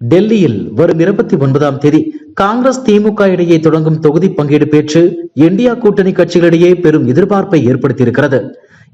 டெல்லியில் வரும் இருபத்தி ஒன்பதாம் தேதி காங்கிரஸ் திமுக இடையே தொடங்கும் தொகுதி பங்கீடு பேச்சு இந்தியா கூட்டணி கட்சிகளிடையே பெரும் எதிர்பார்ப்பை ஏற்படுத்தியிருக்கிறது.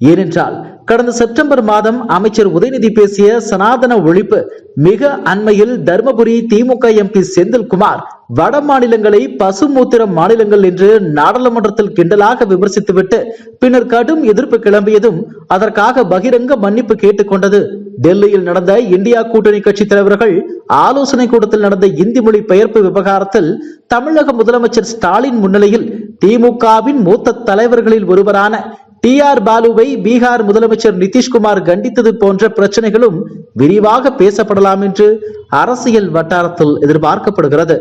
ஏனென்றால் கடந்த செப்டம்பர் மாதம் அமைச்சர் உதயநிதி பேசிய சனாதன ஒழிப்பு மிக அண்மையில் தர்மபுரி திமுக எம்பி செந்தில்குமார் வட மாநிலங்களை பசுமூத்திர மாநிலங்கள் என்று நாடாளுமன்றத்தில் கிண்டலாக விமர்சித்துவிட்டு பின்னர் கடும் எதிர்ப்பு கிளம்பியதும் அதற்காக பகிரங்க மன்னிப்பு கேட்டுக்கொண்டது. டெல்லியில் நடந்த இந்தியா கூட்டணி கட்சி தலைவர்கள் ஆலோசனை கூட்டத்தில் நடந்த இந்தி மொழி பெயர்ப்பு விவகாரத்தில் தமிழக முதலமைச்சர் ஸ்டாலின் முன்னிலையில் திமுகவின் மூத்த தலைவர்களில் ஒருவரான டி ஆர் பாலுவை பீகார் முதலமைச்சர் நிதிஷ்குமார் கண்டித்தது போன்ற பிரச்சனைகளும் விரிவாக பேசப்படலாம் என்று அரசியல் வட்டாரத்தில் எதிர்பார்க்கப்படுகிறது.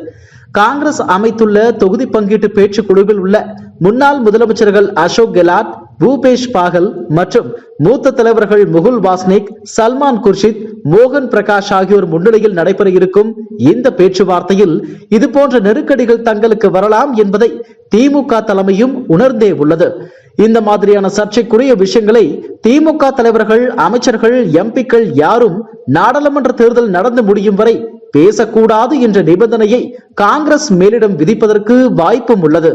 காங்கிரஸ் அமைத்துள்ள தொகுதி பங்கீட்டு பேச்சு குழுவில் உள்ள முன்னாள் முதலமைச்சர்கள் அசோக் கெலாட் பூபேஷ் பாகல் மற்றும் மூத்த தலைவர்கள் முகுல் வாஸ்னிக் சல்மான் குர்ஷித் மோகன் பிரகாஷ் ஆகியோர் முன்னிலையில் நடைபெற இருக்கும் இந்த பேச்சுவார்த்தையில் இது போன்ற நெருக்கடிகள் தங்களுக்கு வரலாம் என்பதை திமுக தலைமையும் உணர்ந்தே உள்ளது. இந்த மாதிரியான சர்ச்சைக்குரிய விஷயங்களை திமுக தலைவர்கள் அமைச்சர்கள் எம்பிக்கள் யாரும் நாடாளுமன்ற தேர்தல் நடந்து முடியும் வரை பேசக்கூடாது என்ற நிபந்தனையை காங்கிரஸ் மேலிடம் விதிப்பதற்கு வாய்ப்பும் உள்ளது.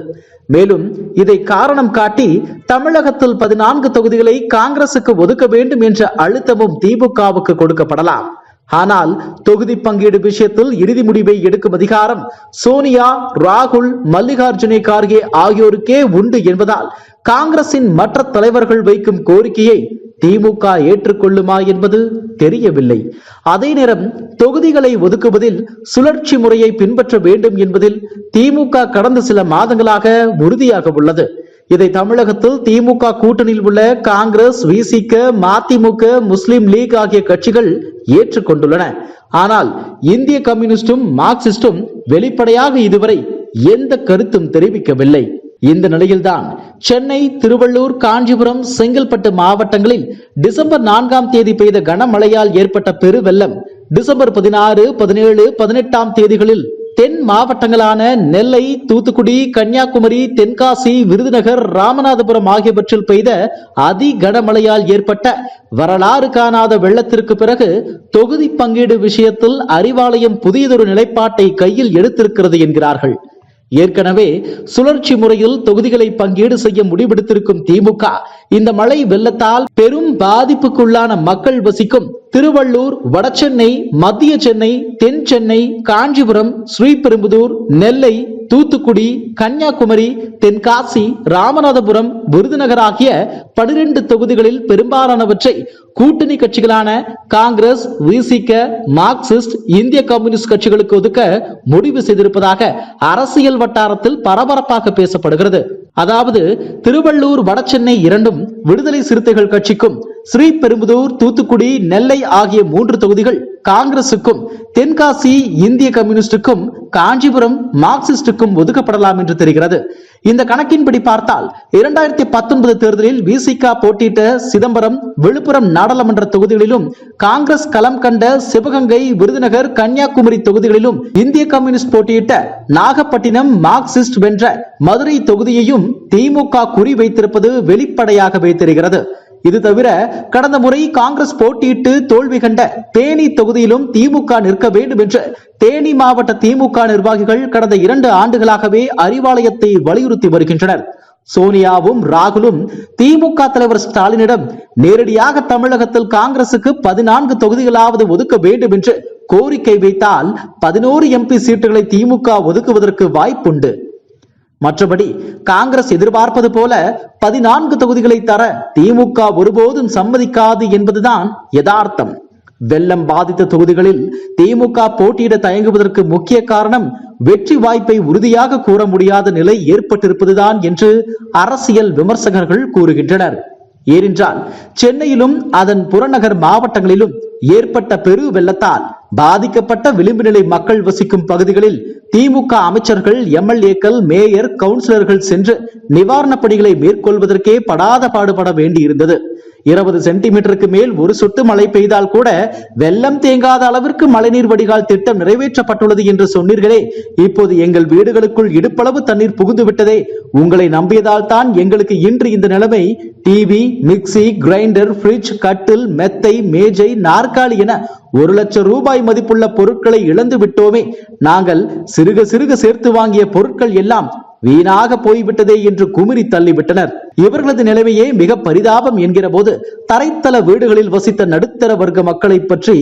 மேலும் இதை காரணம் காட்டி தமிழகத்தில் பதினான்கு தொகுதிகளை காங்கிரசுக்கு ஒதுக்க வேண்டும் என்ற அழுத்தமும் திமுகவுக்கு கொடுக்கப்படலாம். ஆனால் தொகுதி பங்கீடு விஷயத்தில் இறுதி முடிவை எடுக்கும் அதிகாரம் சோனியா ராகுல் மல்லிகார்ஜுனே கார்கே ஆகியோருக்கே உண்டு என்பதால் காங்கிரசின் மற்ற தலைவர்கள் வைக்கும் கோரிக்கையை திமுக ஏற்றுக்கொள்ளுமா என்பது தெரியவில்லை. அதே நேரம் தொகுதிகளை ஒதுக்குவதில் சுழற்சி முறையை பின்பற்ற வேண்டும் என்பதில் திமுக கடந்த சில மாதங்களாக உறுதியாக உள்ளது. இதை தமிழகத்தில் திமுக கூட்டணியில் உள்ள காங்கிரஸ் விசிக மதிமுக முஸ்லிம் லீக் ஆகிய கட்சிகள் ஏற்றுக்கொண்டுள்ளன. ஆனால் இந்திய கம்யூனிஸ்டும் மார்க்சிஸ்டும் வெளிப்படையாக இதுவரை எந்த கருத்தும் தெரிவிக்கவில்லை. இந்த நிலையில்தான் சென்னை திருவள்ளூர் காஞ்சிபுரம் செங்கல்பட்டு மாவட்டங்களில் டிசம்பர் நான்காம் தேதி பெய்த கனமழையால் ஏற்பட்ட பெருவெள்ளம் டிசம்பர் பதினாறு பதினேழு பதினெட்டாம் தேதிகளில் தென் மாவட்டங்களான நெல்லை தூத்துக்குடி கன்னியாகுமரி தென்காசி விருதுநகர் ராமநாதபுரம் ஆகியவற்றில் பெய்த அதி கனமழையால் ஏற்பட்ட வரலாறு காணாத வெள்ளத்திற்கு பிறகு தொகுதி பங்கீடு விஷயத்தில் அறிவாலயம் புதியதொரு நிலைப்பாட்டை கையில் எடுத்திருக்கிறது என்கிறார்கள். ஏற்கனவே சுழற்சி முறையில் தொகுதிகளை பங்கீடு செய்ய முடிவெடுத்திருக்கும் திமுக இந்த மழை வெள்ளத்தால் பெரும் பாதிப்புக்குள்ளான மக்கள் வசிக்கும் திருவள்ளூர் வடசென்னை மத்திய சென்னை தென் சென்னை காஞ்சிபுரம் ஸ்ரீபெரும்புதூர் நெல்லை தூத்துக்குடி கன்னியாகுமரி தென்காசி ராமநாதபுரம் விருதுநகர் ஆகிய பனிரெண்டு தொகுதிகளில் பெரும்பாலானவற்றை கூட்டணி கட்சிகளான காங்கிரஸ் விசிக மார்க்சிஸ்ட் இந்திய கம்யூனிஸ்ட் கட்சிகளுக்கு ஒதுக்க முடிவு செய்திருப்பதாக அரசியல் வட்டாரத்தில் பரபரப்பாக பேசப்படுகிறது. அதாவது திருவள்ளூர் வடசென்னை இரண்டும் விடுதலை சிறுத்தைகள் கட்சிக்கும் ஸ்ரீபெரும்புதூர் தூத்துக்குடி நெல்லை ஆகிய மூன்று தொகுதிகள் காங்கிரசுக்கும் தென்காசி இந்திய கம்யூனிஸ்டுக்கும் காஞ்சிபுரம் மார்க்சிஸ்டுக்கும் ஒதுக்கப்படலாம் என்று தெரிகிறது. இந்த கணக்கின்படி பார்த்தால் இரண்டாயிரத்தி பத்தொன்பது தேர்தலில் விசிகா போட்டியிட்ட சிதம்பரம் விழுப்புரம் நாடாளுமன்ற தொகுதிகளிலும் காங்கிரஸ் களம் கண்ட சிவகங்கை விருதுநகர் கன்னியாகுமரி தொகுதிகளிலும் இந்திய கம்யூனிஸ்ட் போட்டியிட்ட நாகப்பட்டினம் மார்க்சிஸ்ட் வென்ற மதுரை தொகுதியையும் திமுக குறி வைத்திருப்பது வெளிப்படையாகவே தெரிகிறது. இது தவிர கடந்த முறை காங்கிரஸ் போட்டியிட்டு தோல்வி கண்ட தேனி தொகுதியிலும் திமுக நிற்க வேண்டும் என்று தேனி மாவட்ட திமுக நிர்வாகிகள் கடந்த இரண்டு ஆண்டுகளாகவே அறிவாலயத்தை வலியுறுத்தி வருகின்றனர். சோனியாவும் ராகுலும் திமுக தலைவர் ஸ்டாலினிடம் நேரடியாக தமிழகத்தில் காங்கிரசுக்கு பதினான்கு தொகுதிகளாவது ஒதுக்க வேண்டும் என்று கோரிக்கை வைத்தால் பதினோரு எம்பி சீட்டுகளை திமுக ஒதுக்குவதற்கு வாய்ப்புண்டு. மற்றபடி காங்கிரஸ் எதிர்பார்ப்பது போல பதினான்கு தொகுதிகளை தர திமுக ஒருபோதும் சம்மதிக்காது என்பதுதான் யதார்த்தம். வெள்ளம் பாதித்த தொகுதிகளில் திமுக போட்டியிட தயங்குவதற்கு முக்கிய காரணம் வெற்றி வாய்ப்பை உறுதியாக கூற முடியாத நிலை ஏற்பட்டிருப்பதுதான் என்று அரசியல் விமர்சகர்கள் கூறுகின்றனர். ஏனென்றால் சென்னையிலும் அதன் புறநகர் மாவட்டங்களிலும் ஏற்பட்ட பெரு வெள்ளத்தால் பாதிக்கப்பட்ட விளிம்பு நிலை மக்கள் வசிக்கும் பகுதிகளில் திமுக அமைச்சர்கள் எம்எல்ஏக்கள் மேயர் கவுன்சிலர்கள் சென்று நிவாரணப் பணிகளை மேற்கொள்வதற்கே படாத பாடுபட வேண்டியிருந்தது. இருபது சென்டிமீட்டருக்கு மேல் ஒரு சொட்டு மழை பெய்தால் கூட வெள்ளம் தேங்காத அளவிற்கு மழைநீர் வடிகால் திட்டம் நிறைவேற்றப்பட்டுள்ளது என்று சொன்னீர்களே. இப்போது எங்கள் வீடுகளுக்குள் இடுப்பளவு தண்ணீர் புகுந்து விட்டதே. உங்களை நம்பியதால் தான் எங்களுக்கு இன்று இந்த நிலைமை. டிவி மிக்ஸி கிரைண்டர் ஃப்ரிட்ஜ் கட்டில் மெத்தை மேஜை நாற்காலி என ஒரு லட்சம் ரூபாய் மதிப்புள்ள பொருட்களை இழந்து விட்டோமே. நாங்கள் சிறுக சிறுக சேர்த்து வாங்கிய பொருட்கள் எல்லாம் வீணாக போய்விட்டதே என்று குமிரி தள்ளிவிட்டனர். இவர்களது நிலைமையே மிக பரிதாபம் என்கிற போது தரைத்தள வீடுகளில் வசித்த நடுத்தர வர்க்க மக்களை பற்றி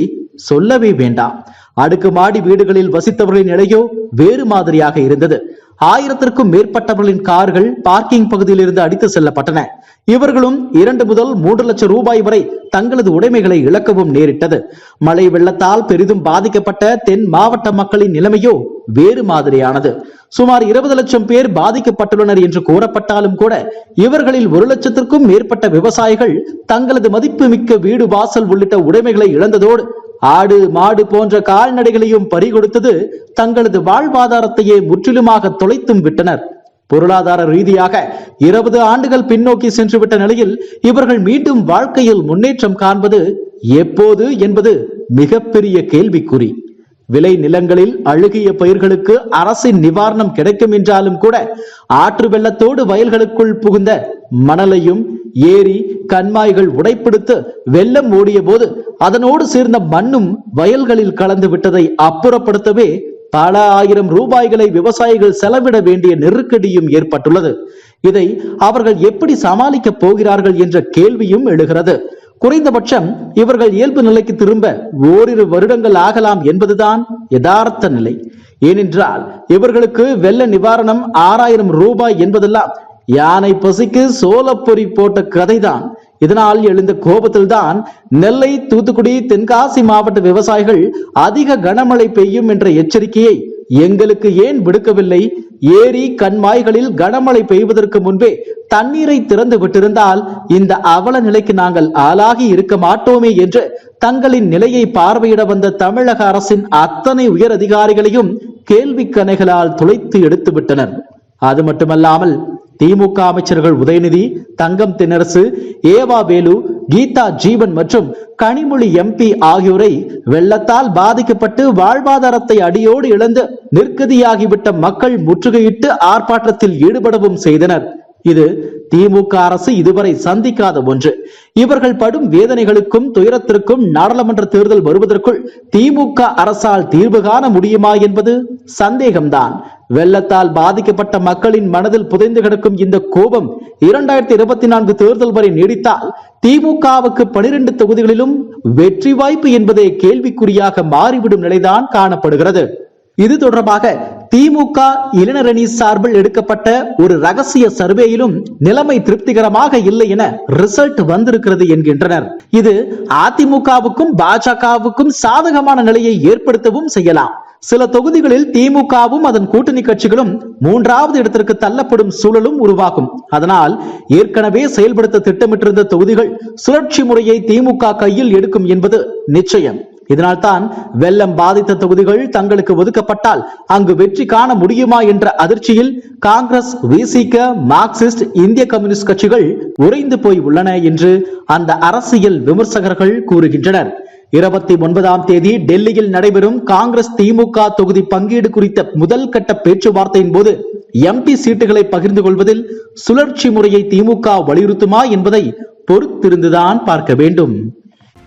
சொல்லவே வேண்டாம். அடுக்குமாடி வீடுகளில் வசித்தவர்களின் நிலையோ வேறு மாதிரியாக இருந்தது. ஆயிரத்திற்கும் மேற்பட்டவர்களின் கார்கள் பார்க்கிங் பகுதியிலிருந்து அடித்து செல்லப்பட்டன. இவர்களும் இரண்டு முதல் மூன்று லட்சம் ரூபாய் வரை தங்களது உடைமைகளை இழக்கவும் நேரிட்டது. மழை வெள்ளத்தால் பெரிதும் பாதிக்கப்பட்ட தென் மாவட்ட மக்களின் நிலைமையோ வேறு மாதிரியானது. சுமார் இருபது லட்சம் பேர் பாதிக்கப்பட்டுள்ளனர் என்று கூறப்பட்டாலும் கூட இவர்களில் ஒரு லட்சத்திற்கும் மேற்பட்ட விவசாயிகள் தங்களது மதிப்புமிக்க வீடு வாசல் உள்ளிட்ட உடைமைகளை இழந்ததோடு ஆடு மாடு போன்ற கால்நடைகளையும் பறிகொடுத்தது தங்களது வாழ்வாதாரத்தையே முற்றிலுமாக தொலைத்தும் விட்டனர். பொருளாதார ரீதியாக இருபது ஆண்டுகள் பின்னோக்கி சென்றுவிட்ட நிலையில் இவர்கள் மீண்டும் வாழ்க்கையில் முன்னேற்றம் காண்பது எப்போது என்பது மிகப்பெரிய கேள்விக்குறி. விளை நிலங்களில் அழுகிய பயிர்களுக்கு அரசின் நிவாரணம் கிடைக்கும் என்றாலும் கூட ஆற்று வெள்ளத்தோடு வயல்களுக்குள் புகுந்த மணலையும் ஏரி கண்மாய்கள் உடைப்பிடித்து வெள்ளம் ஓடிய போது அதனோடு சேர்ந்த மண்ணும் வயல்களில் கலந்து விட்டதை அப்புறப்படுத்தவே பல ஆயிரம் ரூபாய்களை விவசாயிகள் செலவிட வேண்டிய நெருக்கடியும் ஏற்பட்டுள்ளது. இதை அவர்கள் எப்படி சமாளிக்கப் போகிறார்கள் என்ற கேள்வியும் எழுகிறது. குறைந்தபட்சம் இவர்கள் இயல்பு நிலைக்கு திரும்ப ஓரிரு வருடங்கள் ஆகலாம் என்பதுதான் யதார்த்த நிலை. ஏனென்றால் இவர்களுக்கு வெள்ள நிவாரணம் ஆறாயிரம் ரூபாய் என்பதெல்லாம் யானை பசிக்கு சோளப்பொறி போட்ட கதைதான். இதனால் எழுந்த கோபத்தில்தான் நெல்லை தூத்துக்குடி தென்காசி மாவட்ட விவசாயிகள் அதிக கனமழை பெய்யும் என்ற எச்சரிக்கையை எங்களுக்கு ஏன் விடுக்கவில்லை? ஏரி கண்மாய்களில் கனமழை பெய்வதற்கு முன்பே தண்ணீரை திறந்து விட்டிருந்தால் இந்த அவல நிலைக்கு நாங்கள் ஆளாகி இருக்க மாட்டோமே என்று தங்களின் நிலையை பார்வையிட வந்த தமிழக அரசின் அத்தனை உயர் அதிகாரிகளையும் கேள்வி கணைகளால் துளைத்து எடுத்து விட்டனர் அது மட்டுமல்லாமல் திமுக அமைச்சர்கள் உதயநிதி தங்கம் தென்னரசு ஏவா வேலு கீதா ஜீவன் மற்றும் கனிமொழி எம்பி ஆகியோரை வெள்ளத்தால் பாதிக்கப்பட்டு வாழ்வாதாரத்தை அடியோடு இழந்து நிற்கதியாகிவிட்ட மக்கள் முற்றுகையிட்டு ஆர்ப்பாட்டத்தில் ஈடுபடவும் செய்தனர். இது திமுக அரசு இதுவரை சந்திக்காத ஒன்று. இவர்கள் படும் வேதனைகளுக்கும் துயரத்திற்கும் நாடாளுமன்ற தேர்தல் வருவதற்குள் திமுக அரசால் தீர்வு காண முடியுமா என்பது சந்தேகம்தான். வெள்ளத்தால் பாதிக்கப்பட்ட மக்களின் மனதில் புதைந்து கிடக்கும் இந்த கோபம் இரண்டாயிரத்தி இருபத்தி நான்கு தேர்தல் வரை நீடித்தால் திமுகவுக்கு பனிரெண்டு தொகுதிகளிலும் வெற்றி வாய்ப்பு என்பதே கேள்விக்குறியாக மாறிவிடும் நிலைதான் காணப்படுகிறது. இது தொடர்பாக திமுக இளைஞரணி சார்பில் எடுக்கப்பட்ட ஒரு ரகசிய சர்வேயிலும் நிலைமை திருப்திகரமாக இல்லை என ரிசல்ட் வந்திருக்கிறது என்கின்றனர். இது அதிமுகவுக்கும் பாஜகவுக்கும் சாதகமான நிலையை ஏற்படுத்தவும் செய்யலாம். சில தொகுதிகளில் திமுகவும் அதன் கூட்டணி கட்சிகளும் மூன்றாவது இடத்திற்கு தள்ளப்படும் சூழலும் உருவாகும். அதனால் ஏற்கனவே செயல்படுத்த திட்டமிட்டிருந்த தொகுதிகள் சுழற்சி முறையை திமுக கையில் எடுக்கும் என்பது நிச்சயம். இதனால்தான் வெள்ளம் பாதித்த தொகுதிகள் தங்களுக்கு ஒதுக்கப்பட்டால் அங்கு வெற்றி காண முடியுமா என்ற அதிர்ச்சியில் காங்கிரஸ் விசிக மார்க்சிஸ்ட் இந்திய கம்யூனிஸ்ட் கட்சிகள் உறைந்து போய் உள்ளன என்று அந்த அரசியல் விமர்சகர்கள் கூறுகின்றனர். இருபத்தி ஒன்பதாம் தேதி டெல்லியில் நடைபெறும் காங்கிரஸ் திமுக தொகுதி பங்கீடு குறித்த முதல் கட்ட பேச்சுவார்த்தையின் போது எம்பி சீட்டுகளை பகிர்ந்து கொள்வதில் சுழற்சி முறையை திமுக வலியுறுத்துமா என்பதை பொறுத்திருந்துதான் பார்க்க வேண்டும்.